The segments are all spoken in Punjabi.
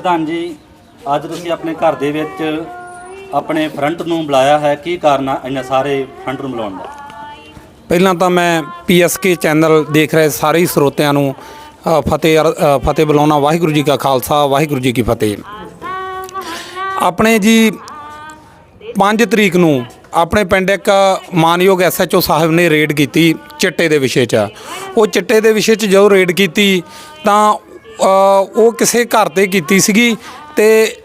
ਪ੍ਰਧਾਨ ਜੀ ਅੱਜ ਤੁਸੀਂ ਆਪਣੇ ਘਰ ਦੇ ਵਿੱਚ ਆਪਣੇ ਫਰੰਟ ਨੂੰ ਬੁਲਾਇਆ ਹੈ। ਕੀ ਕਾਰਨ ਆ ਇਹਨਾਂ ਸਾਰੇ ਫਰੰਟ ਨੂੰ ਬੁਲਾਉਣ ਦਾ? ਪਹਿਲਾਂ ਤਾਂ ਮੈਂ ਪੀਐਸਕੇ ਚੈਨਲ ਦੇਖ ਰਹੇ ਸਾਰੇ ਹੀ ਸਰੋਤਿਆਂ ਨੂੰ ਅ, ਫਤਿਹ ਅਰ- ਅ, ਫਤਿਹ ਬੁਲਾਉਣਾ ਵਾਹਿਗੁਰੂ ਜੀ ਕਾ ਖਾਲਸਾ ਵਾਹਿਗੁਰੂ ਜੀ ਕੀ ਫਤਿਹ। ਆਪਣੇ ਜੀ 5 ਤਰੀਕ ਨੂੰ ਆਪਣੇ ਪਿੰਡ ਇੱਕ ਮਾਨਯੋਗ ਐਸਐਚਓ ਸਾਹਿਬ ਨੇ ਰੇਡ ਕੀਤੀ ਚਿੱਟੇ ਦੇ ਵਿਸ਼ੇ 'ਚ। ਉਹ ਚਿੱਟੇ ਦੇ ਵਿਸ਼ੇ 'ਚ ਜਦੋਂ ਰੇਡ ਕੀਤੀ ਤਾਂ ਉਹ ਕਿਸੇ ਘਰ ਤੇ ਕੀਤੀ ਸੀਗੀ ਤੇ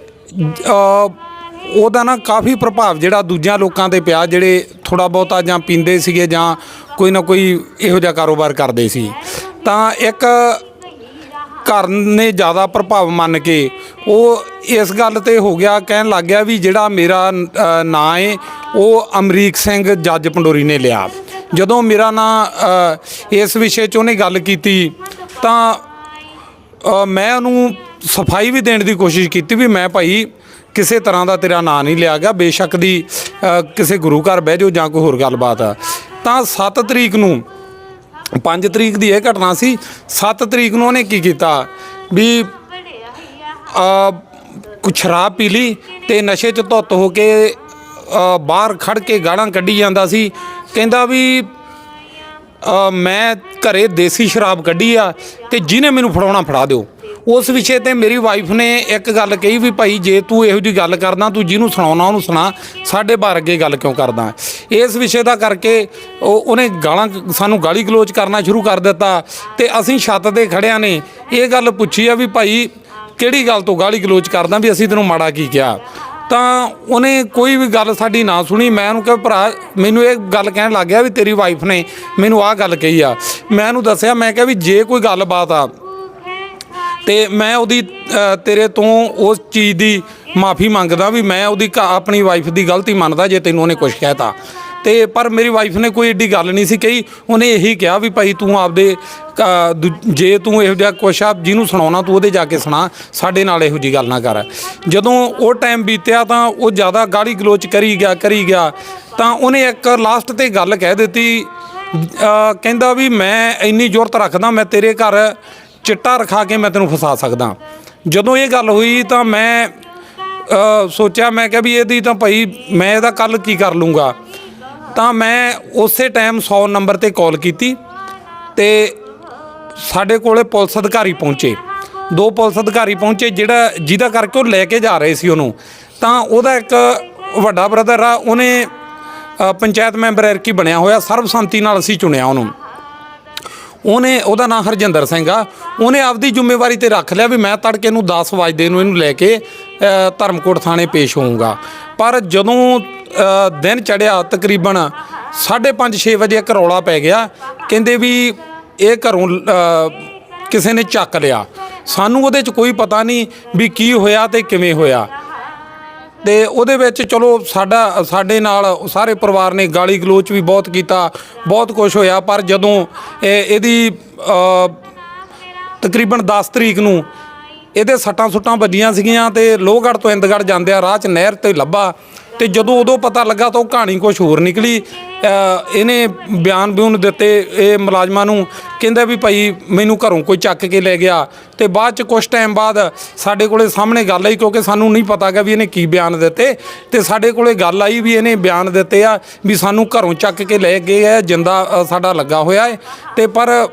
ਉਹਦਾ ਨਾ ਕਾਫੀ ਪ੍ਰਭਾਵ ਜਿਹੜਾ ਦੂਜਿਆਂ ਲੋਕਾਂ ਤੇ ਪਿਆ, ਜਿਹੜੇ ਥੋੜਾ ਬਹੁਤਾ ਜਾਂ ਪੀਂਦੇ ਸੀਗੇ ਜਾਂ ਕੋਈ ਨਾ ਕੋਈ ਇਹੋ ਜਿਹਾ ਕਾਰੋਬਾਰ ਕਰਦੇ ਸੀ। ਤਾਂ ਇੱਕ ਘਰ ਨੇ ਜ਼ਿਆਦਾ ਪ੍ਰਭਾਵ ਮੰਨ ਕੇ ਉਹ ਇਸ ਗੱਲ ਤੇ ਹੋ ਗਿਆ, ਕਹਿਣ ਲੱਗ ਗਿਆ ਵੀ ਜਿਹੜਾ ਮੇਰਾ ਨਾਂ ਹੈ ਉਹ ਅਮਰੀਕ ਸਿੰਘ ਜੱਜ ਪੰਡੋਰੀ ਨੇ ਲਿਆ। ਜਦੋਂ ਮੇਰਾ ਨਾਂ ਇਸ ਵਿਸ਼ੇ 'ਚ ਉਹਨੇ ਗੱਲ ਕੀਤੀ, ਤਾਂ ਅ, ਮੈਂ ਉਹਨੂੰ ਸਫ਼ਾਈ ਵੀ ਦੇਣ ਦੀ ਕੋਸ਼ਿਸ਼ ਕੀਤੀ ਵੀ ਮੈਂ ਭਾਈ ਕਿਸੇ ਤਰ੍ਹਾਂ ਦਾ ਤੇਰਾ ਨਾਂ ਨਹੀਂ ਲਿਆ ਗਿਆ ਬੇਸ਼ੱਕ ਦੀ ਅ, ਕਿਸੇ ਗੁਰੂ ਘਰ ਬਹਿ ਜਾਓ ਜਾਂ ਕੋਈ ਹੋਰ ਗੱਲਬਾਤ ਆ। ਤਾਂ 7 ਤਰੀਕ ਨੂੰ 5 ਤਰੀਕ ਦੀ ਇਹ ਘਟਨਾ ਸੀ 7 ਤਰੀਕ ਨੂੰ ਉਹਨੇ ਕੀ ਕੀਤਾ ਵੀ ਆ ਕੁਛ ਸ਼ਰਾਬ ਪੀ ਲਈ ਤੇ ਨਸ਼ੇ 'ਚ ਧੁੱਤ ਹੋ ਕੇ ਅ, ਬਾਹਰ ਖੜ ਕੇ ਗਾਲਾਂ ਕੱਢੀ ਜਾਂਦਾ ਸੀ। ਕਹਿੰਦਾ ਵੀ ਅ, ਮੈਂ ਘਰੇ ਦੇਸੀ ਸ਼ਰਾਬ ਕੱਢੀ ਆ ਤੇ ਜਿਹਨੇ ਮੈਨੂੰ ਫੜਾਉਣਾ ਫੜਾ ਦਿਓ। ਉਸ ਵਿਸ਼ੇ ਤੇ ਮੇਰੀ ਵਾਈਫ ਨੇ ਇੱਕ ਗੱਲ ਕਹੀ ਵੀ ਭਾਈ ਜੇ ਤੂੰ ਇਹੋ ਜੀ ਗੱਲ ਕਰਦਾ ਤੂੰ ਜਿਹਨੂੰ ਸੁਣਾਉਣਾ ਉਹਨੂੰ ਸੁਣਾ ਸਾਡੇ ਬਾਰ ਅੱਗੇ ਗੱਲ ਕਿਉਂ ਕਰਦਾ? ਇਸ ਵਿਸ਼ੇ ਦਾ ਕਰਕੇ ਉਹ ਉਹਨੇ ਗਾਲਾਂ ਸਾਨੂੰ ਗਾਲੀ ਗਲੋਚ ਕਰਨਾ ਸ਼ੁਰੂ ਕਰ ਦਿੱਤਾ ਤੇ ਅਸੀਂ ਛੱਤ ਤੇ ਖੜਿਆਂ ਨੇ ਇਹ ਗੱਲ ਪੁੱਛੀ ਆ ਵੀ ਭਾਈ ਕਿਹੜੀ ਗੱਲ ਤੋਂ ਗਾਲੀ ਗਲੋਚ ਕਰਦਾ ਵੀ ਅਸੀਂ ਤੈਨੂੰ ਮਾੜਾ ਕੀ ਕਿਹਾ? ਤਾਂ ਉਹਨੇ ਕੋਈ ਵੀ ਗੱਲ ਸਾਡੀ ਨਾ ਸੁਣੀ। ਮੈਂ ਉਹਨੂੰ ਕਿਹਾ, ਭਰਾ, ਮੈਨੂੰ ਇਹ ਗੱਲ ਕਹਿਣ ਲੱਗ ਗਿਆ ਵੀ ਤੇਰੀ ਵਾਈਫ ਨੇ ਮੈਨੂੰ ਆਹ ਗੱਲ ਕਹੀ ਆ। ਮੈਂ ਉਹਨੂੰ ਦੱਸਿਆ, ਮੈਂ ਕਿਹਾ ਵੀ ਜੇ ਕੋਈ ਗੱਲਬਾਤ ਆ, ਤੇ ਮੈਂ ਉਹਦੀ ਤੇਰੇ ਤੋਂ ਉਸ ਚੀਜ਼ ਦੀ ਮਾਫੀ ਮੰਗਦਾ ਵੀ ਮੈਂ ਉਹਦੀ ਘ- ਆਪਣੀ ਵਾਈਫ ਦੀ ਗਲਤੀ ਮੰਨਦਾ ਜੇ ਤੈਨੂੰ ਉਹਨੇ ਕੁਝ ਕਹਿਤਾ। ਤੇ ਪਰ ਮੇਰੀ ਵਾਈਫ ਨੇ ਕੋਈ ਏਡੀ ਗੱਲ ਨਹੀਂ ਸੀ ਕਹੀ। ਉਹਨੇ ਇਹੀ ਕਿਹਾ ਵੀ ਭਾਈ ਤੂੰ ਆਪਦੇ ਅ, ਦੂ- ਜੇ ਤੂੰ ਇਹੋ ਜਿਹਾ ਕੁਛ ਆ ਜਿਹਨੂੰ ਸੁਣਾਉਣਾ ਤੂੰ ਉਹਦੇ ਜਾ ਕੇ ਸੁਣਾ ਸਾਡੇ ਨਾਲ ਇਹੋ ਜੀ ਗੱਲ ਨਾ ਕਰ। ਜਦੋਂ ਉਹ ਟਾਈਮ ਬੀਤਿਆ ਤਾਂ ਉਹ ਜ਼ਿਆਦਾ ਗਾਲੀ ਗਲੋਚ ਕਰੀ ਗਿਆ ਕਰੀ ਗਿਆ। ਤਾਂ ਉਹਨੇ ਇੱਕ ਲਾਸਟ ਤੇ ਗੱਲ ਕਹਿ ਦਿੱਤੀ ਅ, ਕਹਿੰਦਾ ਵੀ ਮੈਂ ਇੰਨੀ ਜ਼ੋਰਤ ਰੱਖਦਾ ਮੈਂ ਤੇਰੇ ਘਰ ਚਿੱਟਾ ਰਖਾ ਕੇ ਮੈਂ ਤੈਨੂੰ ਫਸਾ ਸਕਦਾ। ਜਦੋਂ ਇਹ ਗੱਲ ਹੋਈ ਤਾਂ ਮੈਂ ਅ, ਸੋਚਿਆ ਮੈਂ ਕਿਹਾ ਵੀ ਇਹਦੀ ਤਾਂ ਭਾਈ ਮੈਂ ਇਹਦਾ ਕੱਲ ਕੀ ਕਰ ਲੂੰਗਾ? ਤਾਂ ਮੈਂ ਉਸੇ ਟਾਈਮ 100 ਨੰਬਰ ਤੇ ਕਾਲ ਕੀਤੀ ਤੇ ਸਾਡੇ ਕੋਲੇ ਪੁਲਿਸ ਅਧਿਕਾਰੀ ਪਹੁੰਚੇ। ਦੋ ਪੁਲਿਸ ਅਧਿਕਾਰੀ ਪਹੁੰਚੇ ਜਿਹੜਾ ਜਿਹਦਾ ਕਰਕੇ ਉਹ ਲੈ ਕੇ ਜਾ ਰਹੇ ਸੀ ਉਹਨੂੰ। ਤਾਂ ਉਹਦਾ ਇੱਕ ਵੱਡਾ ਬ੍ਰਦਰ ਆ, ਉਹਨੇ ਪੰਚਾਇਤ ਮੈਂਬਰ ਐਰਕੀ ਬਣਿਆ ਹੋਇਆ, ਸਰਬਸੰਮਤੀ ਨਾਲ ਅਸੀਂ ਚੁਣਿਆ ਉਹਨੂੰ। ਉਹਨੇ, ਉਹਦਾ ਨਾਂ ਹਰਜਿੰਦਰ ਸਿੰਘ ਆ। ਉਹਨੇ ਆਪਦੀ ਜ਼ਿੰਮੇਵਾਰੀ ਤੇ ਰੱਖ ਲਿਆ ਵੀ ਮੈਂ ਤੜਕੇ ਨੂੰ 10 ਵਜੇ ਨੂੰ ਇਹਨੂੰ ਲੈ ਕੇ ਧਰਮਕੋਟ ਥਾਣੇ ਪੇਸ਼ ਹੋਊਂਗਾ। ਪਰ ਜਦੋਂ ਦਿਨ ਚੜਿਆ ਤਕਰੀਬਨ 5:30 6 ਵਜੇ ਇੱਕ ਰੌਲਾ ਪੈ ਗਿਆ। ਕਹਿੰਦੇ ਵੀ ਇਹ ਘਰੋਂ ਕਿਸੇ ਨੇ ਚੱਕ ਲਿਆ। ਸਾਨੂੰ ਉਹਦੇ 'ਚ ਕੋਈ ਪਤਾ ਨਹੀਂ ਵੀ ਕੀ ਹੋਇਆ ਤੇ ਕਿਵੇਂ ਹੋਇਆ। ਤੇ ਉਹਦੇ ਵਿੱਚ ਚਲੋ ਸਾਡਾ, ਸਾਡੇ ਨਾਲ ਸਾਰੇ ਪਰਿਵਾਰ ਨੇ ਗਾਲੀ ਗਲੋਚ ਵੀ ਬਹੁਤ ਕੀਤਾ, ਬਹੁਤ ਕੁਝ ਹੋਇਆ, ਪਰ ਜਦੋਂ ਇਹ, ਇਹਦੀ ਤਕਰੀਬਨ 10 ਤਰੀਕ ਨੂੰ ਇਹਦੇ ਸੱਟਾਂ ਸੁੱਟਾਂ ਵੱਜੀਆਂ ਸੀਗੀਆਂ ਤੇ ਲੋਹਗੜ੍ਹ ਤੋਂ ਇੰਦਗੜ੍ਹ ਜਾਂਦੇ ਆ ਰਾਹ 'ਚ ਨਹਿਰ ਤੇ ਲੱਭਾ। ਤੇ ਜਦੋਂ ਉਦੋਂ ਪਤਾ ਲੱਗਾ ਤਾਂ ਉਹ ਕਹਾਣੀ ਕੁਝ ਹੋਰ ਨਿਕਲੀ। ਅ, ਇਹਨੇ ਬਿਆਨ ਬਿਊਨ ਦਿੱਤੇ ਇਹ ਮੁਲਾਜ਼ਮਾਂ ਨੂੰ ਕਹਿੰਦਾ ਵੀ ਭਾਈ ਮੈਨੂੰ ਘਰੋਂ ਕੋਈ ਚੱਕ ਕੇ ਲੈ ਗਿਆ। ਤੇ ਬਾਅਦ ਚ ਕੁਝ ਟਾਈਮ ਬਾਅਦ ਸਾਡੇ ਕੋਲੇ ਸਾਹਮਣੇ ਗੱਲ ਆਈ ਕਿਉਂਕਿ ਸਾਨੂੰ ਨਹੀਂ ਪਤਾ ਪਤਾਗਾ ਵੀ ਇਹਨੇ ਕੀ ਬਿਆਨ ਦਿੱਤੇ। ਤੇ ਸਾਡੇ ਕੋਲੇ ਗੱਲ ਆਈ ਵੀ ਇਹਨੇ ਬਿਆਨ ਦਿੱਤੇ ਆ ਵੀ ਸਾਨੂੰ ਘਰੋਂ ਚੱਕ ਕੇ ਲੈ ਗਏ ਆ ਜਿੰਦਾ ਅ, ਸਾਡਾ ਲੱਗਾ ਹੋਇਆ ਹੈ। ਤੇ ਪਰ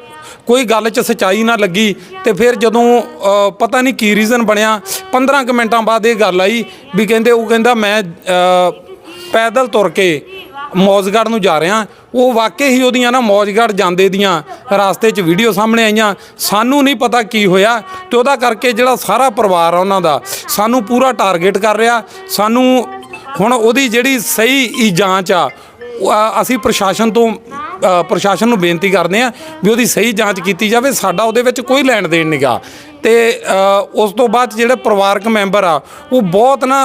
ਕੋਈ ਗੱਲ 'ਚ ਸਚਾਈ ਨਾ ਲੱਗੀ ਤੇ ਫਿਰ ਜਦੋਂ ਅ, ਪਤਾ ਨਹੀਂ ਕੀ ਰੀਜ਼ਨ ਬਣਿਆ 15 ਕੁ ਮਿੰਟਾਂ ਬਾਅਦ ਇਹ ਗੱਲ ਆਈ ਵੀ ਕਹਿੰਦੇ ਉਹ ਕਹਿੰਦਾ ਮੈਂ ਅ, ਪੈਦਲ ਤੁਰ ਕੇ ਮੌਜਗੜ੍ਹ ਨੂੰ ਜਾ ਰਿਹਾ। ਉਹ ਵਾਕਈ ਹੀ ਉਹਦੀਆਂ ਨਾ ਮੌਜਗੜ੍ਹ ਜਾਂਦੇ ਦੀਆਂ ਰਾਸਤੇ 'ਚ ਵੀਡੀਓ ਸਾਹਮਣੇ ਆਈਆਂ। ਸਾਨੂੰ ਨਹੀਂ ਪਤਾ ਕੀ ਹੋਇਆ ਤੇ ਉਹਦਾ ਕਰਕੇ ਜਿਹੜਾ ਸਾਰਾ ਪਰਿਵਾਰ ਆ ਉਹਨਾਂ ਦਾ ਸਾਨੂੰ ਪੂਰਾ ਟਾਰਗੇਟ ਕਰ ਰਿਹਾ। ਸਾਨੂੰ ਹੁਣ ਉਹਦੀ ਜਿਹੜੀ ਸਹੀ ਜਾਂਚ ਆ ਅਸੀਂ ਪ੍ਰਸ਼ਾਸਨ ਤੋਂ ਪ੍ਰਸ਼ਾਸਨ ਨੂੰ ਬੇਨਤੀ ਕਰਦੇ ਆ ਵੀ ਉਹਦੀ ਸਹੀ ਜਾਂਚ ਕੀਤੀ ਜਾਵੇ। ਸਾਡਾ ਉਹਦੇ ਵਿੱਚ ਕੋਈ ਲੈਣ ਦੇਣ ਨਹੀਂਗਾ ਤੇ ਅ, ਉਸ ਤੋਂ ਬਾਅਦ ਜਿਹੜੇ ਪਰਿਵਾਰਕ ਮੈਂਬਰ ਆ ਉਹ ਬਹੁਤ ਨਾ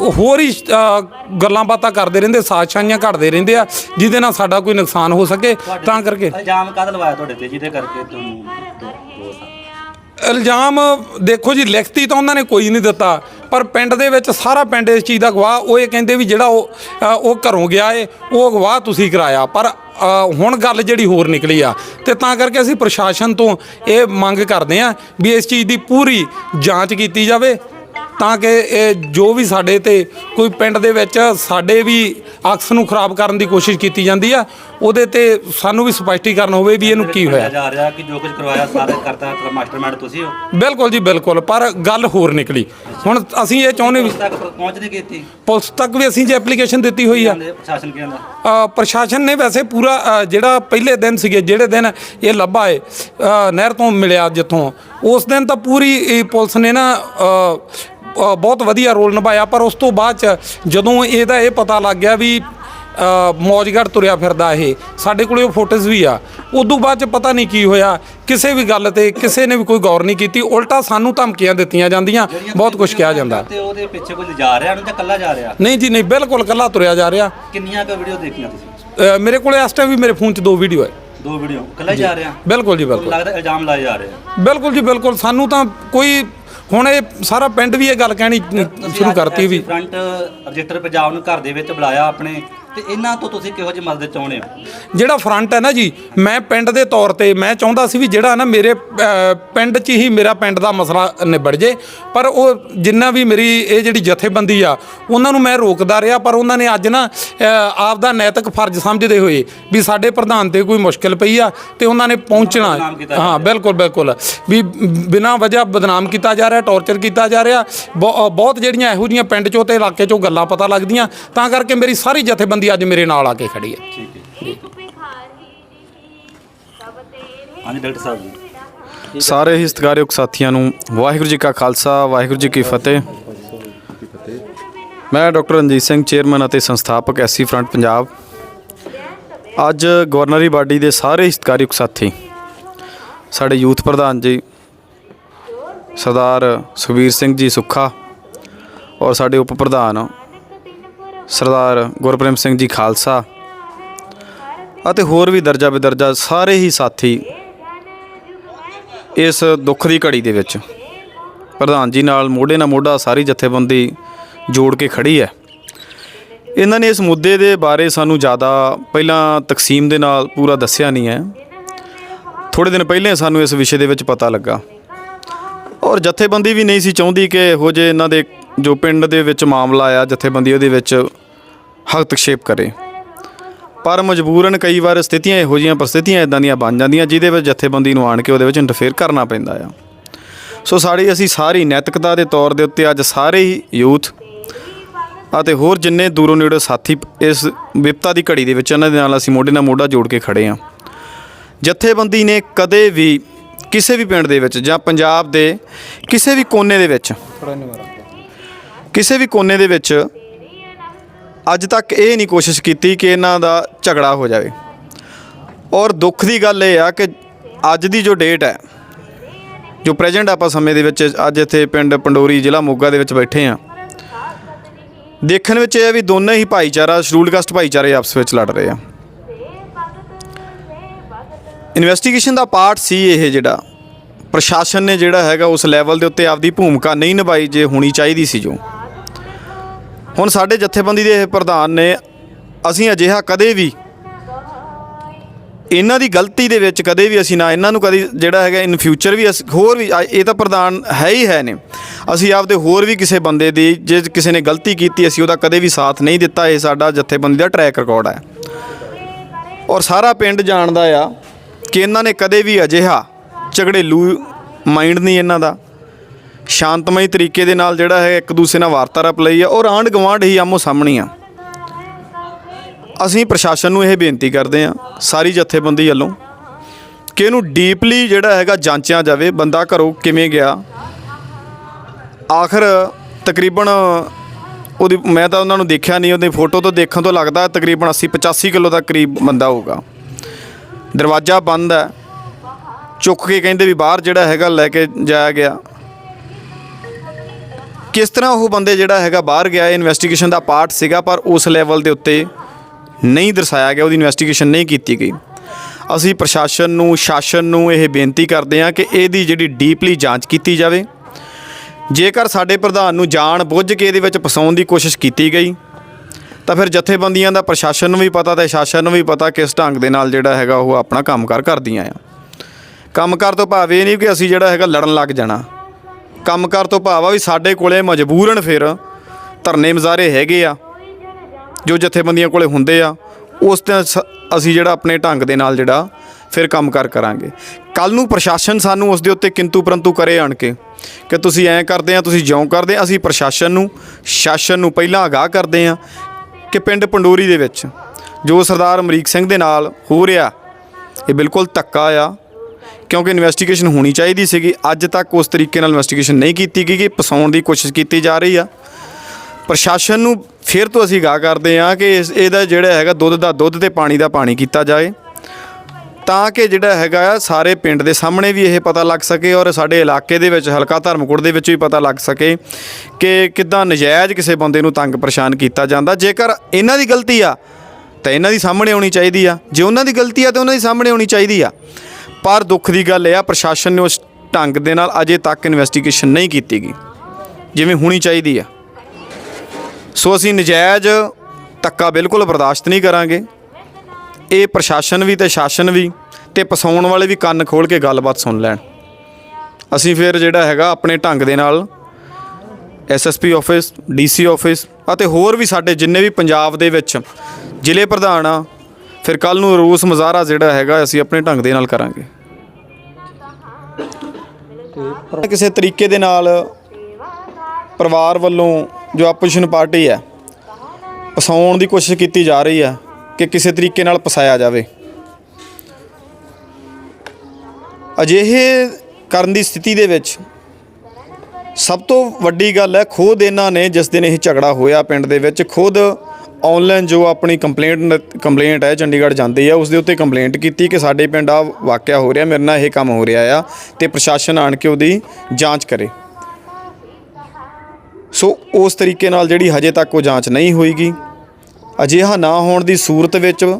ਹੋਰ ਹੀ ਅ, ਗੱਲਾਂ ਬਾਤਾਂ ਕਰਦੇ ਰਹਿੰਦੇ ਸਾਜ਼ਿਸ਼ਾਂ ਘੜਦੇ ਰਹਿੰਦੇ ਆ ਜਿਹਦੇ ਨਾਲ ਸਾਡਾ ਕੋਈ ਨੁਕਸਾਨ ਹੋ ਸਕੇ ਤਾਂ ਕਰਕੇ। ਇਲਜ਼ਾਮ ਕਾਹਦਾ ਲਵਾਇਆ ਤੁਹਾਡੇ ਤੇ ਜਿਹਦੇ ਕਰਕੇ ਤੁਹਾਨੂੰ ਦੋ- ਇਲਜ਼ਾਮ ਦੇਖੋ ਜੀ ਲਿਖਤੀ ਤਾਂ ਉਹਨਾਂ ਨੇ ਕੋਈ ਨਹੀਂ ਦਿੱਤਾ ਪਰ ਪਿੰਡ ਦੇ ਵਿੱਚ ਸਾਰਾ ਪਿੰਡ ਇਸ ਚੀਜ਼ ਦਾ ਗਵਾਹ ਉਹ ਇਹ ਕਹਿੰਦੇ ਵੀ ਜਿਹੜਾ ਉਹ ਅ, ਉਹ ਘਰੋਂ ਗਿਆ ਏ ਉਹ ਗਵਾਹ ਤੁਸੀਂ ਕਰਾਇਆ ਪਰ ਅ, ਹੁਣ ਗੱਲ ਜਿਹੜੀ ਹੋਰ ਨਿਕਲੀ ਆ ਤੇ ਤਾਂ ਕਰਕੇ ਅਸੀਂ ਪ੍ਰਸ਼ਾਸਨ ਤੋਂ ਇਹ ਮੰਗ ਕਰਦੇ ਆ ਵੀ ਇਸ ਚੀਜ਼ ਦੀ ਪੂਰੀ ਜਾਂਚ ਕੀਤੀ ਜਾਵੇ ਤਾਂ ਕਿ ਇਹ ਜੋ ਵੀ ਸਾਡੇ ਤੇ ਕੋਈ ਪਿੰਡ ਦੇ ਵਿੱਚ ਸਾਡੇ ਵੀ ਅਕਸ ਨੂੰ ਖਰਾਬ ਕਰਨ ਦੀ ਕੋਸ਼ਿਸ਼ ਕੀਤੀ ਜਾਂਦੀ ਆ ਉਹਦੇ ਤੇ ਸਾਨੂੰ ਵੀ ਸਪਸ਼ਟੀਕਰਨ ਹੋਵੇ ਵੀ ਇਹਨੂੰ ਕੀ ਹੋਇਆ। ਜਾ ਰਿਹਾ ਕਿ ਜੋ ਕੁਝ ਕਰਵਾਇਆ ਸਾਰੇ ਕਰਤਾ ਮਾਸਟਰਮਾਈਂਡ ਤੁਸੀਂ ਹੋ? ਬਿਲਕੁਲ ਜੀ ਬਿਲਕੁਲ। ਪਰ ਗੱਲ ਹੋਰ ਨਿਕਲੀ। ਹੁਣ ਅਸੀਂ ਇਹ ਚਾਹੁੰਦੇ ਵੀ ਤੱਕ ਪਹੁੰਚ ਨਹੀਂ ਕੀਤੀ। ਪੁਲਿਸ ਤੱਕ ਵੀ ਅਸੀਂ ਜੇ ਐਪਲੀਕੇਸ਼ਨ ਦਿੱਤੀ ਹੋਈ ਆ। ਪ੍ਰਸ਼ਾਸਨ ਕੀ ਕਹਿੰਦਾ ਅ, ਪ੍ਰਸ਼ਾਸਨ ਨੇ ਵੈਸੇ ਪੂਰਾ ਅ, ਜਿਹੜਾ ਪਹਿਲੇ ਦਿਨ ਸੀਗੇ ਜਿਹੜੇ ਦਿਨ ਇਹ ਲੱਭਾ ਏ ਅ, ਨਹਿਰ ਤੋਂ ਮਿਲਿਆ ਜਿੱਥੋਂ ਉਸ ਦਿਨ ਤਾਂ ਪੂਰੀ ਇਹ ਪੁਲਿਸ ਨੇ ਨਾ ਅ, ਅ, ਬਹੁਤ ਵਧੀਆ ਰੋਲ ਨਿਭਾਇਆ। ਪਰ ਉਸ ਤੋਂ ਬਾਅਦ ਚ ਜਦੋਂ ਇਹਦਾ ਇਹ ਪਤਾ ਲੱਗ ਗਿਆ ਵੀ ਅ, ਮੌਜਗੜ੍ਹ ਤੁਰਿਆ ਫਿਰਦਾ ਇਹ। ਸਾਡੇ ਕੋਲੇ ਉਹ ਫੋਟੋਜ਼ ਵੀ ਆ। ਉਦੋਂ ਬਾਅਦ ਚ ਪਤਾ ਨਹੀਂ ਕੀ ਹੋਇਆ। ਕਿਸੇ ਵੀ ਗੱਲ ਤੇ ਕਿਸੇ ਨੇ ਵੀ ਕੋਈ ਗੌਰ ਨਹੀਂ ਕੀਤੀ। ਉਲਟਾ ਸਾਨੂੰ ਧਮਕੀਆਂ ਦਿੱਤੀਆਂ ਜਾਂਦੀਆਂ। ਬਹੁਤ ਕੁਝ ਕਿਹਾ ਜਾਂਦਾ। ਤੇ ਉਹਦੇ ਪਿੱਛੇ ਕੋਈ ਜਾ ਰਿਹਾ? ਉਹਨੂੰ ਜਾਂ ਇਕੱਲਾ ਜਾ ਰਿਹਾ। ਨਹੀਂ ਜੀ ਨਹੀਂ ਬਿਲਕੁਲ ਕੱਲਾ ਤੁਰਿਆ ਜਾ ਰਿਹਾ। ਕਿੰਨੀਆਂ ਕੁ ਵੀਡੀਓ ਦੇਖੀਆਂ ਤੁਸੀਂ? ਮੇਰੇ ਕੋਲੇ ਇਸ ਟਾਈਮ ਵੀ ਮੇਰੇ ਫੋਨ 'ਚ ਦੋ ਵੀਡੀਓ ਹੈ। ਦੋ ਵੀਡੀਓ। ਇਕੱਲਾ ਹੀ ਜਾ ਰਿਹਾ? ਬਿਲਕੁਲ ਜੀ ਬਿਲਕੁਲ। ਲੱਗਦਾ ਇਲਜ਼ਾਮ ਲਾਏ ਜਾ ਰਹੇ ਬਿਲਕੁਲ ਜੀ ਬਿਲਕੁਲ। ਸਾਨੂੰ ਤਾਂ ਕੋਈ ਹੁਣ ਇਹ ਸਾਰਾ ਪਿੰਡ ਵੀ ਇਹ ਗੱਲ ਕਹਿਣੀ ਸ਼ੁਰੂ ਕਰਤੀ ਵੀ। ਫਰੰਟ ਰਜਿਸਟਰ ਪੰਜਾਬ ਨੂੰ ਘਰ ਦੇ ਵਿੱਚ ਬੁਲਾਇਆ ਆਪਣੇ ਤੇ ਇਹਨਾਂ ਤੋਂ ਤੁਸੀਂ ਕਿਹੋ ਜਿਹੀ ਮਦਦ ਚਾਹੁੰਦੇ ਹੋ? ਜਿਹੜਾ ਫਰੰਟ ਹੈ ਨਾ ਜੀ ਮੈਂ ਪਿੰਡ ਦੇ ਤੌਰ ਤੇ ਮੈਂ ਚਾਹੁੰਦਾ ਸੀ ਵੀ ਜਿਹੜਾ ਨਾ ਮੇਰੇ ਅ, ਪਿੰਡ 'ਚ ਹੀ ਮੇਰਾ ਪਿੰਡ ਦਾ ਮਸਲਾ ਨਿਬੜ ਜੇ ਪਰ ਉਹ ਜਿੰਨਾ ਵੀ ਮੇਰੀ ਇਹ ਜਿਹੜੀ ਜਥੇਬੰਦੀ ਆ ਉਹਨਾਂ ਨੂੰ ਮੈਂ ਰੋਕਦਾ ਰਿਹਾ ਪਰ ਉਹਨਾਂ ਨੇ ਅੱਜ ਨਾ ਅ, ਆਪ ਦਾ ਨੈਤਿਕ ਫਰਜ਼ ਸਮਝਦੇ ਹੋਏ ਵੀ ਸਾਡੇ ਪ੍ਰਧਾਨ ਤੇ ਕੋਈ ਮੁਸ਼ਕਲ ਪਈ ਆ ਤੇ ਉਹਨਾਂ ਨੇ ਪਹੁੰਚਣਾ। ਬਦਨਾਮ ਕੀਤਾ ਹਾਂ ਬਿਲਕੁਲ ਬਿਲਕੁਲ। ਵੀ ਬਿਨਾਂ ਵਜ੍ਹਾ ਬਦਨਾਮ ਕੀਤਾ ਜਾ ਰਿਹਾ ਟੌਰਚਰ ਕੀਤਾ ਜਾ ਰਿਹਾ ਬਹੁ- ਬਹੁਤ ਜਿਹੜੀਆਂ ਇਹੋ ਜਿਹੀਆਂ ਪਿੰਡ 'ਚੋਂ ਤੇ ਇਲਾਕੇ 'ਚੋਂ ਗੱਲਾਂ ਪਤਾ ਲੱਗਦੀਆਂ ਤਾਂ ਕਰਕੇ ਮੇਰੀ ਸਾਰੀ ਜਥੇਬੰਦੀ ਅੱਜ ਮੇਰੇ ਨਾਲ ਆ ਕੇ ਖੜੀ ਹੈ। ਠੀਕ ਹੈ। ਹਾਂਜੀ ਡਾਕਟਰ ਸਾਹਿਬ ਜੀ। ਸਾਰੇ ਹੀ ਸਤਿਕਾਰਯੋਗ ਸਾਥੀਆਂ ਨੂੰ ਵਾਹਿਗੁਰੂ ਜੀ ਕਾ ਖਾਲਸਾ ਵਾਹਿਗੁਰੂ ਜੀ ਕੀ ਫਤਿਹ। ਮੈਂ ਡਾਕਟਰ ਰਣਜੀਤ ਸਿੰਘ ਚੇਅਰਮੈਨ ਅਤੇ ਸੰਸਥਾਪਕ ਐਸਸੀ ਫਰੰਟ ਪੰਜਾਬ। ਅੱਜ ਗਵਰਨਰੀ ਬਾਡੀ ਦੇ ਸਾਰੇ ਸਤਿਕਾਰਯੋਗ ਸਾਥੀ ਸਾਡੇ ਯੂਥ ਪ੍ਰਧਾਨ ਜੀ ਸਰਦਾਰ ਸੁਖਵੀਰ ਸਿੰਘ ਜੀ ਸੁੱਖਾ ਔਰ ਸਾਡੇ ਉਪ ਪ੍ਰਧਾਨ ਸਰਦਾਰ ਗੁਰਪ੍ਰੇਮ ਸਿੰਘ ਜੀ ਖਾਲਸਾ ਅਤੇ ਹੋਰ ਵੀ ਦਰਜਾ ਬਦਰਜਾ ਸਾਰੇ ਹੀ ਸਾਥੀ ਇਸ ਦੁੱਖ ਦੀ ਘੜੀ ਦੇ ਵਿੱਚ ਪ੍ਰਧਾਨ ਜੀ ਨਾਲ ਮੋਢੇ ਨਾਲ ਮੋਢਾ ਸਾਰੀ ਜਥੇਬੰਦੀ ਜੋੜ ਕੇ ਖੜੀ ਹੈ। ਇਹਨਾਂ ਨੇ ਇਸ ਮੁੱਦੇ ਦੇ ਬਾਰੇ ਸਾਨੂੰ ਜ਼ਿਆਦਾ ਪਹਿਲਾਂ ਤਕਸੀਮ ਦੇ ਨਾਲ ਪੂਰਾ ਦੱਸਿਆ ਨਹੀਂ ਹੈ। ਥੋੜੇ ਦਿਨ ਪਹਿਲੇ ਸਾਨੂੰ ਇਸ ਵਿਸ਼ੇ ਦੇ ਵਿੱਚ ਪਤਾ ਲੱਗਾ। ਔਰ ਜਥੇਬੰਦੀ ਵੀ ਨਹੀਂ ਸੀ ਚਾਹੁੰਦੀ ਕਿ ਇਹੋ ਜਿਹੇ ਇਹਨਾਂ ਦੇ ਜੋ ਪਿੰਡ ਦੇ ਵਿੱਚ ਮਾਮਲਾ ਆ ਜਥੇਬੰਦੀ ਉਹਦੇ ਵਿੱਚ ਹਸਤਕਸ਼ੇਪ ਕਰੇ। ਪਰ ਮਜਬੂਰਨ ਕਈ ਵਾਰ ਸਥਿਤੀਆਂ ਇਹੋ ਜਿਹੀਆਂ ਪਰਿਸਥਿਤੀਆਂ ਇਦਾਂ ਦੀਆਂ ਬਣ ਜਾਂਦੀਆਂ, ਜਿਹਦੇ ਵਿੱਚ ਜਥੇਬੰਦੀ ਨੂੰ ਆਣ ਕੇ ਉਹਦੇ ਵਿੱਚ ਇੰਟਰਫੇਅਰ ਕਰਨਾ ਪੈਂਦਾ ਆ। ਸੋ ਸਾਡੀ ਅਸੀਂ ਸਾਰੀ ਨੈਤਿਕਤਾ ਦੇ ਤੌਰ ਦੇ ਉੱਤੇ ਅੱਜ ਸਾਰੇ ਹੀ ਯੂਥ ਅਤੇ ਹੋਰ ਜਿੰਨੇ ਦੂਰੋਂ ਨੇੜੇ ਸਾਥੀ ਇਸ ਵਿਪਤਾ ਦੀ ਘੜੀ ਦੇ ਵਿੱਚ ਇਹਨਾਂ ਦੇ ਨਾਲ ਅਸੀਂ ਮੋਢੇ ਨਾਲ ਮੋਢਾ ਜੋੜ ਕੇ ਖੜੇ ਹਾਂ। ਜਥੇਬੰਦੀ ਨੇ ਕਦੇ ਵੀ ਕਿਸੇ ਵੀ ਪਿੰਡ ਦੇ ਵਿੱਚ ਜਾਂ ਪੰਜਾਬ ਦੇ ਕਿਸੇ ਵੀ ਕੋਨੇ ਦੇ ਵਿੱਚ ਕਿਸੇ ਵੀ ਕੋਨੇ ਦੇ ਵਿੱਚ ਅੱਜ ਤੱਕ ਇਹ ਨਹੀਂ ਕੋਸ਼ਿਸ਼ ਕੀਤੀ ਕਿ ਇਹਨਾਂ ਦਾ ਝਗੜਾ ਹੋ ਜਾਵੇ। ਔਰ ਦੁੱਖ ਦੀ ਗੱਲ ਇਹ ਆ ਕਿ ਅੱਜ ਦੀ ਜੋ ਡੇਟ ਹੈ, ਜੋ ਪ੍ਰੈਜ਼ੈਂਟ ਆਪਾਂ ਸਮੇਂ ਦੇ ਵਿੱਚ ਅੱਜ ਇੱਥੇ ਪਿੰਡ ਪੰਡੋਰੀ ਜ਼ਿਲ੍ਹਾ ਮੋਗਾ ਦੇ ਵਿੱਚ ਬੈਠੇ ਆ ਦੇਖਣ ਵਿੱਚ ਇਹ ਹੈ ਵੀ ਦੋਨੇ ਹੀ ਭਾਈਚਾਰਾ ਸ਼ਡਿਊਲਡ ਕਾਸਟ ਭਾਈਚਾਰੇ ਆਪਸ ਵਿੱਚ ਲੜ ਰਹੇ ਆ। ਇਨਵੈਸਟੀਗੇਸ਼ਨ ਦਾ ਪਾਰਟ ਸੀ ਇਹ ਜਿਹੜਾ, ਪ੍ਰਸ਼ਾਸਨ ਨੇ ਜਿਹੜਾ ਹੈਗਾ ਉਸ ਲੈਵਲ ਦੇ ਉੱਤੇ ਆਪਦੀ ਭੂਮਿਕਾ ਨਹੀਂ ਨਿਭਾਈ ਜੇ ਹੋਣੀ ਚਾਹੀਦੀ ਸੀ ਜੋ। ਹੁਣ ਸਾਡੇ ਜਥੇਬੰਦੀ ਦੇ ਇਹ ਪ੍ਰਧਾਨ ਨੇ ਅਸੀਂ ਅਜਿਹਾ ਕਦੇ ਵੀ ਇਹਨਾਂ ਦੀ ਗਲਤੀ ਦੇ ਵਿੱਚ ਕਦੇ ਵੀ ਅਸੀਂ ਨਾ ਇਹਨਾਂ ਨੂੰ ਕਦੀ ਜਿਹੜਾ ਹੈਗਾ ਇਨ ਫਿਊਚਰ ਵੀ ਅਸੀਂ, ਹੋਰ ਵੀ ਇਹ ਤਾਂ ਪ੍ਰਧਾਨ ਹੈ ਹੀ ਹੈ ਨੇ। ਅਸੀਂ ਆਪਦੇ ਹੋਰ ਵੀ ਕਿਸੇ ਬੰਦੇ ਦੀ, ਜੇ ਕਿਸੇ ਨੇ ਗਲਤੀ ਕੀਤੀ, ਅਸੀਂ ਉਹਦਾ ਕਦੇ ਵੀ ਸਾਥ ਨਹੀਂ ਦਿੱਤਾ, ਇਹ ਸਾਡਾ ਜਥੇਬੰਦੀ ਦਾ ਟਰੈਕ ਰਿਕਾਰਡ ਹੈ। ਔਰ ਸਾਰਾ ਪਿੰਡ ਜਾਣਦਾ ਆ ਕਿ ਇਹਨਾਂ ਨੇ ਕਦੇ ਵੀ ਅਜਿਹਾ ਝਗੜੇਲੂ ਮਾਈਂਡ ਨਹੀਂ ਇਹਨਾਂ ਦਾ। ਸ਼ਾਂਤਮਈ ਤਰੀਕੇ ਦੇ ਨਾਲ ਜਿਹੜਾ ਹੈ ਇੱਕ ਦੂਸਰੇ ਨਾਲ ਵਾਰਤਾਲਾਪ ਲਈ ਆ ਔਰ ਆਂਢ ਗੁਆਂਢ ਹੀ ਆਮੋ ਸਾਹਮਣੇ ਆ। ਅਸੀਂ ਪ੍ਰਸ਼ਾਸਨ ਨੂੰ ਇਹ ਬੇਨਤੀ ਕਰਦੇ ਆ ਸਾਰੀ ਜਥੇਬੰਦੀ ਵੱਲੋਂ ਕਿ ਇਹਨੂੰ ਡੀਪਲੀ ਜਿਹੜਾ ਹੈਗਾ ਜਾਂਚਿਆ ਜਾਵੇ, ਬੰਦਾ ਘਰੋਂ ਕਿਵੇਂ ਗਿਆ। ਆਖਰ ਤਕਰੀਬਨ ਉਹਦੀ, ਮੈਂ ਤਾਂ ਉਹਨਾਂ ਨੂੰ ਦੇਖਿਆ ਨਹੀਂ, ਉਹਦੀ ਫੋਟੋ ਤੋਂ ਦੇਖਣ ਤੋਂ ਲੱਗਦਾ ਤਕਰੀਬਨ 80 85 ਕਿਲੋ ਦਾ ਕਰੀਬ ਬੰਦਾ ਹੋਊਗਾ। ਦਰਵਾਜ਼ਾ ਬੰਦ ਹੈ। ਚੁੱਕ ਕੇ ਕਹਿੰਦੇ ਵੀ ਬਾਹਰ ਜਿਹੜਾ ਹੈਗਾ ਲੈ ਕੇ ਜਾਇਆ ਗਿਆ। ਕਿਸ ਤਰ੍ਹਾਂ ਉਹ ਬੰਦੇ ਜਿਹੜਾ ਹੈਗਾ ਬਾਹਰ ਗਿਆ ਇਨਵੈਸਟੀਗੇਸ਼ਨ ਦਾ ਪਾਰਟ ਸੀਗਾ, ਪਰ ਉਸ ਲੈਵਲ ਦੇ ਉੱਤੇ ਨਹੀਂ ਦਰਸਾਇਆ ਗਿਆ, ਉਹਦੀ ਇਨਵੈਸਟੀਗੇਸ਼ਨ ਨਹੀਂ ਕੀਤੀ ਗਈ। ਅਸੀਂ ਪ੍ਰਸ਼ਾਸਨ ਨੂੰ, ਸ਼ਾਸਨ ਨੂੰ ਇਹ ਬੇਨਤੀ ਕਰਦੇ ਹਾਂ ਕਿ ਇਹਦੀ ਜਿਹੜੀ ਡੀਪਲੀ ਜਾਂਚ ਕੀਤੀ ਜਾਵੇ। ਜੇਕਰ ਸਾਡੇ ਪ੍ਰਧਾਨ ਨੂੰ ਜਾਣ ਬੁੱਝ ਕੇ ਇਹਦੇ ਵਿੱਚ ਫਸਾਉਣ ਦੀ ਕੋਸ਼ਿਸ਼ ਕੀਤੀ ਗਈ, ਤਾਂ ਫਿਰ ਜਥੇਬੰਦੀਆਂ ਦਾ ਪ੍ਰਸ਼ਾਸਨ ਨੂੰ ਵੀ ਪਤਾ ਤੇ ਸ਼ਾਸਨ ਨੂੰ ਵੀ ਪਤਾ ਕਿਸ ਢੰਗ ਦੇ ਨਾਲ ਜਿਹੜਾ ਹੈਗਾ ਉਹ ਆਪਣਾ ਕੰਮਕਾਰ ਕਰਦੀਆਂ ਆ। ਕੰਮਕਾਰ ਤੋਂ ਭਾਵ ਇਹ ਨਹੀਂ ਕਿ ਅਸੀਂ ਜਿਹੜਾ ਹੈਗਾ ਲੜਨ ਲੱਗ ਜਾਣਾ। ਕੰਮਕਾਰ ਤੋਂ ਭਾਵ ਆ ਵੀ ਸਾਡੇ ਕੋਲੇ ਮਜਬੂਰਨ ਫਿਰ ਧਰਨੇ ਮਜ਼ਾਰੇ ਹੈਗੇ ਆ, ਜੋ ਜਥੇਬੰਦੀਆਂ ਕੋਲੇ ਹੁੰਦੇ ਆ, ਉਸ ਤੇ ਸ- ਅਸੀਂ ਜਿਹੜਾ ਆਪਣੇ ਢੰਗ ਦੇ ਨਾਲ ਜਿਹੜਾ ਫਿਰ ਕੰਮਕਾਰ ਕਰਾਂਗੇ। ਕੱਲ ਨੂੰ ਪ੍ਰਸ਼ਾਸਨ ਸਾਨੂੰ ਉਸ ਦੇ ਉੱਤੇ ਕਿੰਤੂ ਪਰੰਤੂ ਕਰੇ ਆਣ ਕੇ ਕਿ ਤੁਸੀਂ ਐਂ ਕਰਦੇ ਆ, ਤੁਸੀਂ ਜਿਉਂ ਕਰਦੇ ਆ, ਅਸੀਂ ਪ੍ਰਸ਼ਾਸਨ ਨੂੰ, ਸ਼ਾਸਨ ਨੂੰ ਪਹਿਲਾਂ ਆਗਾਹ ਕਰਦੇ ਆ ਕਿ ਪਿੰਡ ਪੰਡੋਰੀ ਦੇ ਵਿੱਚ ਜੋ ਸਰਦਾਰ ਅਮਰੀਕ ਸਿੰਘ ਦੇ ਨਾਲ ਹੋ ਰਿਹਾ, ਇਹ ਬਿਲਕੁਲ ਧੱਕਾ ਆ। ਕਿਉਂਕਿ ਇਨਵੈਸਟੀਗੇਸ਼ਨ ਹੋਣੀ ਚਾਹੀਦੀ ਸੀਗੀ। ਅੱਜ ਤੱਕ ਉਸ ਤਰੀਕੇ ਨਾਲ ਇਨਵੈਸਟੀਗੇਸ਼ਨ ਨਹੀਂ ਕੀਤੀ ਗਈ। ਕਿ ਫਸਾਉਣ ਦੀ ਕੋਸ਼ਿਸ਼ ਕੀਤੀ ਜਾ ਰਹੀ ਆ। ਪ੍ਰਸ਼ਾਸਨ ਨੂੰ ਫਿਰ ਤੋਂ ਅਸੀਂ ਗਾ ਕਰਦੇ ਹਾਂ ਕਿ ਇਸ ਇਹਦਾ ਜਿਹੜਾ ਹੈਗਾ ਦੁੱਧ ਦਾ ਦੁੱਧ ਤੇ ਪਾਣੀ ਦਾ ਪਾਣੀ ਕੀਤਾ ਜਾਏ। ਤਾਂ ਕਿ ਜਿਹੜਾ ਹੈਗਾ ਆ, ਸਾਰੇ ਪਿੰਡ ਦੇ ਸਾਹਮਣੇ ਵੀ ਇਹ ਪਤਾ ਲੱਗ ਸਕੇ ਔਰ ਸਾਡੇ ਇਲਾਕੇ ਦੇ ਵਿੱਚ, ਹਲਕਾ ਧਰਮਕੋਟ ਦੇ ਵਿੱਚ ਵੀ ਪਤਾ ਲੱਗ ਸਕੇ ਕਿ ਕਿੱਦਾਂ ਨਜਾਇਜ਼ ਕਿਸੇ ਬੰਦੇ ਨੂੰ ਤੰਗ ਪਰੇਸ਼ਾਨ ਕੀਤਾ ਜਾਂਦਾ। ਜੇਕਰ ਇਹਨਾਂ ਦੀ ਗਲਤੀ ਆ, ਤਾਂ ਇਹਨਾਂ ਦੀ ਸਾਹਮਣੇ ਆਉਣੀ ਚਾਹੀਦੀ ਆ। ਜੇ ਉਹਨਾਂ ਦੀ ਗਲਤੀ ਆ, ਤਾਂ ਉਹਨਾਂ ਦੀ ਸਾਹਮਣੇ ਆਉਣੀ ਚਾਹੀਦੀ ਆ। ਪਰ ਦੁੱਖ ਦੀ ਗੱਲ ਇਹ ਆ, ਪ੍ਰਸ਼ਾਸਨ ਨੇ ਉਸ ਢੰਗ ਦੇ ਨਾਲ ਅਜੇ ਤੱਕ ਇਨਵੈਸਟੀਗੇਸ਼ਨ ਨਹੀਂ ਕੀਤੀ ਗਈ ਜਿਵੇਂ ਹੋਣੀ ਚਾਹੀਦੀ ਆ। ਸੋ ਅਸੀਂ ਨਜਾਇਜ਼ ਧੱਕਾ ਬਿਲਕੁਲ ਬਰਦਾਸ਼ਤ ਨਹੀਂ ਕਰਾਂਗੇ। ਇਹ ਪ੍ਰਸ਼ਾਸਨ ਵੀ ਤੇ ਸ਼ਾਸਨ ਵੀ ਤੇ ਪਸਾਉਣ ਵਾਲੇ ਵੀ ਕੰਨ ਖੋਲ ਕੇ ਗੱਲਬਾਤ ਸੁਣ ਲੈਣ। ਅਸੀਂ ਫਿਰ ਜਿਹੜਾ ਹੈਗਾ ਆਪਣੇ ਢੰਗ ਦੇ ਨਾਲ ਐਸਐਸਪੀ ਆਫਿਸ ਡੀਸੀ ਆਫਿਸ ਅਤੇ ਹੋਰ ਵੀ ਸਾਡੇ ਜਿੰਨੇ ਵੀ ਪੰਜਾਬ ਦੇ ਵਿੱਚ ਜ਼ਿਲ੍ਹੇ ਪ੍ਰਧਾਨ ਆ ਫਿਰ ਕੱਲ ਨੂੰ ਰੋਸ ਮੁਜ਼ਾਹਰਾ ਜਿਹੜਾ ਹੈਗਾ ਅਸੀਂ ਆਪਣੇ ਢੰਗ ਦੇ ਨਾਲ ਕਰਾਂਗੇ। ਕਿਸੇ ਤਰੀਕੇ ਦੇ ਨਾਲ ਪਰਿਵਾਰ ਵੱਲੋਂ ਜੋ ਆਪੋਜੀਸ਼ਨ ਪਾਰਟੀ ਹੈ ਫਸਾਉਣ ਦੀ ਕੋਸ਼ਿਸ਼ ਕੀਤੀ ਜਾ ਰਹੀ ਹੈ ਕਿ ਕਿਸੇ ਤਰੀਕੇ ਨਾਲ ਫਸਾਇਆ ਜਾਵੇ। ਅਜਿਹੇ ਕਰਨ ਦੀ ਸਥਿਤੀ ਦੇ ਵਿੱਚ ਸਭ ਤੋਂ ਵੱਡੀ ਗੱਲ ਹੈ ਖੁਦ ਇਹਨਾਂ ਨੇ ਜਿਸ ਦਿਨ ਇਹ ਝਗੜਾ ਹੋਇਆ ਪਿੰਡ ਦੇ ਵਿੱਚ ਖੁਦ ਆਨਲਾਈਨ ਜੋ ਆਪਣੀ ਕੰਪਲੇਂਟ ਕੰਪਲੇਂਟ ਹੈ, ਚੰਡੀਗੜ੍ਹ ਜਾਂਦੀ ਹੈ ਉਸ ਦੇ ਉੱਤੇ ਕੰਪਲੇਂਟ ਕੀਤੀ ਕਿ ਸਾਡੇ ਪਿੰਡ ਆ ਵਾਕਿਆ ਹੋ ਰਿਹਾ, ਮੇਰੇ ਨਾਲ ਇਹ ਕੰਮ ਹੋ ਰਿਹਾ ਆ ਤੇ ਪ੍ਰਸ਼ਾਸਨ ਆਣ ਕੇ ਉਹਦੀ ਜਾਂਚ ਕਰੇ। ਸੋ ਉਸ ਤਰੀਕੇ ਨਾਲ ਜਿਹੜੀ ਹਜੇ ਤੱਕ ਉਹ ਜਾਂਚ ਨਹੀਂ ਹੋਈਗੀ। ਅਜਿਹਾ ਨਾ ਹੋਣ ਦੀ ਸੂਰਤ ਵਿੱਚ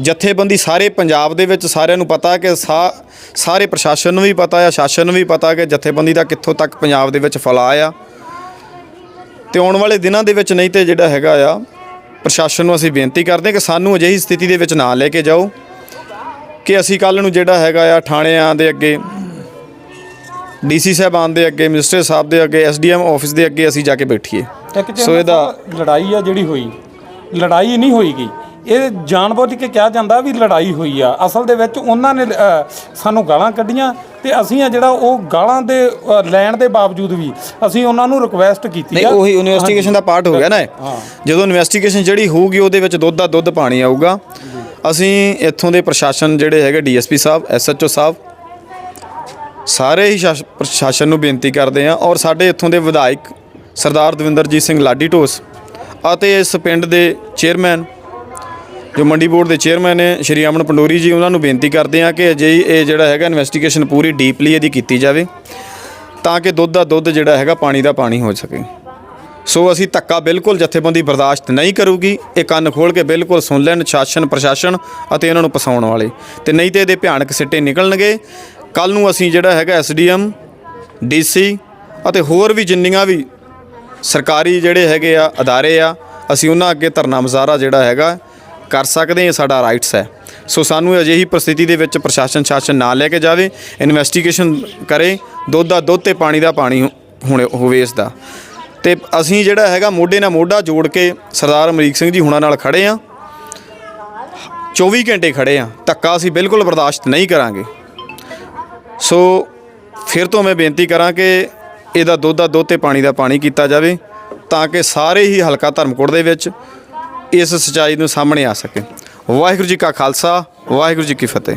ਜਥੇਬੰਦੀ ਸਾਰੇ ਪੰਜਾਬ ਦੇ ਵਿੱਚ ਸਾਰਿਆਂ ਨੂੰ ਪਤਾ ਕਿ ਸਾ- ਸਾਰੇ ਪ੍ਰਸ਼ਾਸਨ ਨੂੰ ਵੀ ਪਤਾ ਆ, ਸ਼ਾਸਨ ਨੂੰ ਵੀ ਪਤਾ ਕਿ ਜਥੇਬੰਦੀ ਦਾ ਕਿੱਥੋਂ ਤੱਕ ਪੰਜਾਬ ਦੇ ਵਿੱਚ ਫੈਲਾਅ ਆ। ਤੇ ਆਉਣ ਵਾਲੇ ਦਿਨਾਂ ਦੇ ਵਿੱਚ ਨਹੀਂ ਤੇ ਜਿਹੜਾ ਹੈਗਾ ਆ ਪ੍ਰਸ਼ਾਸਨ ਨੂੰ ਅਸੀਂ ਬੇਨਤੀ ਕਰਦੇ ਹਾਂ ਕਿ ਸਾਨੂੰ ਅਜਿਹੀ ਸਥਿਤੀ ਦੇ ਵਿੱਚ ਨਾ ਲੈ ਕੇ ਜਾਓ ਕਿ ਅਸੀਂ ਕੱਲ ਨੂੰ ਜਿਹੜਾ ਹੈਗਾ ਆ ਥਾਣਿਆਂ ਦੇ ਅੱਗੇ ਡੀਸੀ ਸਾਹਿਬਾਨ ਦੇ ਅੱਗੇ ਮਿਨਿਸਟਰ ਸਾਹਿਬ ਦੇ ਅੱਗੇ ਐਸਡੀਐਮ ਆਫਿਸ ਦੇ ਅੱਗੇ ਅਸੀਂ ਜਾ ਕੇ ਬੈਠੀਏ। ਸੋ ਇਹਦਾ- ਲੜਾਈ ਆ ਜਿਹੜੀ ਹੋਈ ਲੜਾਈ ਨਹੀਂ ਹੋਈਗੀ। ਇਹ ਜਾਣਬੁੱਝ ਕੇ ਕਿਹਾ ਜਾਂਦਾ ਵੀ ਲੜਾਈ ਹੋਈ ਆ। ਅਸਲ ਦੇ ਵਿੱਚ ਉਹਨਾਂ ਨੇ ਸਾਨੂੰ ਗਾਲਾਂ ਕੱਢੀਆਂ ਤੇ ਅਸੀਂ ਆ ਜਿਹੜਾ ਉਹ ਗਾਲਾਂ ਦੇ ਅ, ਲੈਣ ਦੇ ਬਾਵਜੂਦ ਵੀ ਅਸੀਂ ਉਹਨਾਂ ਨੂੰ ਰਿਕੁਐਸਟ ਕੀਤੀ ਨਹੀਂ ਆ ਉਹੀ ਇਨਵੈਸਟੀਗੇਸ਼ਨ ਦਾ ਪਾਰਟ ਹੋ ਗਿਆ ਨਾ ਇਹ। ਹਾਂ। ਜਦੋਂ ਇਨਵੈਸਟੀਗੇਸ਼ਨ ਜਿਹੜੀ ਹੋਊਗੀ ਉਹਦੇ ਵਿੱਚ ਦੁੱਧ ਦਾ ਦੁੱਧ ਪਾਣੀ ਆਊਗਾ ਅਸੀਂ ਇੱਥੋਂ ਦੇ ਪ੍ਰਸ਼ਾਸਨ ਜਿਹੜੇ ਹੈਗੇ ਡੀਐਸਪੀ ਸਾਹਿਬ ਐਸਐਚਓ ਸਾਹਿਬ ਸਾਰੇ ਹੀ ਸ਼ਾਸ- ਪ੍ਰਸ਼ਾਸਨ ਨੂੰ ਬੇਨਤੀ ਕਰਦੇ ਆ ਔਰ ਸਾਡੇ ਇੱਥੋਂ ਦੇ ਵਿਧਾਇਕ ਸਰਦਾਰ ਦਵਿੰਦਰਜੀਤ ਸਿੰਘ ਲਾਡੀ ਢੋਸ ਅਤੇ ਇਸ ਪਿੰਡ ਦੇ ਚੇਅਰਮੈਨ ਜੋ ਮੰਡੀ ਬੋਰਡ ਦੇ ਚੇਅਰਮੈਨ ਨੇ ਸ਼੍ਰੀ ਅਮਨ ਪੰਡੋਰੀ ਜੀ, ਉਹਨਾਂ ਨੂੰ ਬੇਨਤੀ ਕਰਦੇ ਆ ਕਿ ਅਜਿਹੀ ਇਹ ਜਿਹੜਾ ਹੈਗਾ ਇਨਵੈਸਟੀਗੇਸ਼ਨ ਪੂਰੀ ਡੀਪਲੀ ਇਹਦੀ ਕੀਤੀ ਜਾਵੇ ਤਾਂ ਕਿ ਦੁੱਧ ਦਾ ਦੁੱਧ ਜਿਹੜਾ ਹੈਗਾ ਪਾਣੀ ਦਾ ਪਾਣੀ ਹੋ ਸਕੇ। ਸੋ ਅਸੀਂ ਧੱਕਾ ਬਿਲਕੁਲ ਜਥੇਬੰਦੀ ਬਰਦਾਸ਼ਤ ਨਹੀਂ ਕਰੂਗੀ, ਇਹ ਕੰਨ ਖੋਲ ਕੇ ਬਿਲਕੁਲ ਸੁਣ ਲੈਣ, ਸ਼ਾਸਨ, ਪ੍ਰਸ਼ਾਸਨ ਅਤੇ ਇਹਨਾਂ ਨੂੰ ਪਸਾਉਣ ਵਾਲੇ। ਤੇ ਨਹੀਂ ਤੇ ਇਹਦੇ ਭਿਆਨਕ ਸਿੱਟੇ ਨਿਕਲਣਗੇ। ਕੱਲ ਨੂੰ ਅਸੀਂ ਜਿਹੜਾ ਹੈਗਾ ਐਸਡੀਐਮ ਡੀਸੀ ਅਤੇ ਹੋਰ ਵੀ ਜਿੰਨੀਆਂ ਵੀ ਸਰਕਾਰੀ ਜਿਹੜੇ ਹੈਗੇ ਆ ਅਦਾਰੇ ਆ, ਅਸੀਂ ਉਹਨਾਂ ਅੱਗੇ ਧਰਨਾ ਮੁਜ਼ਾਹਰਾ ਜਿਹੜਾ ਹੈਗਾ ਕਰ ਸਕਦੇ ਹਾਂ, ਸਾਡਾ ਰਾਈਟਸ ਹੈ। ਸੋ ਸਾਨੂੰ ਅਜਿਹੀ ਪ੍ਰਸਥਿਤੀ ਦੇ ਵਿੱਚ ਪ੍ਰਸ਼ਾਸਨ, ਸ਼ਾਸਨ ਨਾ ਲੈ ਕੇ ਜਾਵੇ ਇਨਵੈਸਟੀਗੇਸ਼ਨ ਕਰੇ, ਦੁੱਧ ਦਾ ਦੁੱਧ ਤੇ ਪਾਣੀ ਦਾ ਪਾਣੀ ਹੋਣੇ ਹੋਵੇ ਇਸ ਦਾ। ਤੇ ਅਸੀਂ ਜਿਹੜਾ ਹੈਗਾ, ਮੋਢੇ ਨਾਲ ਮੋਢਾ ਜੋੜ ਕੇ ਸਰਦਾਰ ਅਮਰੀਕ ਸਿੰਘ ਜੀ ਹੁਣਾਂ ਨਾਲ ਖੜੇ ਆ 24 ਘੰਟੇ ਖੜੇ ਆ ਧੱਕਾ ਅਸੀਂ ਬਿਲਕੁਲ ਬਰਦਾਸ਼ਤ ਨਹੀਂ ਕਰਾਂਗੇ। ਸੋ ਫਿਰ ਤੋਂ ਮੈਂ ਬੇਨਤੀ ਕਰਾਂ ਕਿ ਇਹਦਾ ਦੁੱਧ ਦਾ ਦੁੱਧ ਤੇ ਪਾਣੀ ਦਾ ਪਾਣੀ ਕੀਤਾ ਜਾਵੇ, ਤਾਂ ਕਿ ਸਾਰੇ ਹੀ ਹਲਕਾ ਧਰਮਕੋਟ ਦੇ ਵਿੱਚ ਇਸ ਸਚਾਈ ਨੂੰ ਸਾਹਮਣੇ ਆ ਸਕੇ। ਵਾਹਿਗੁਰੂ ਜੀ ਕਾ ਖਾਲਸਾ ਵਾਹਿਗੁਰੂ ਜੀ ਕੀ ਫਤਿਹ।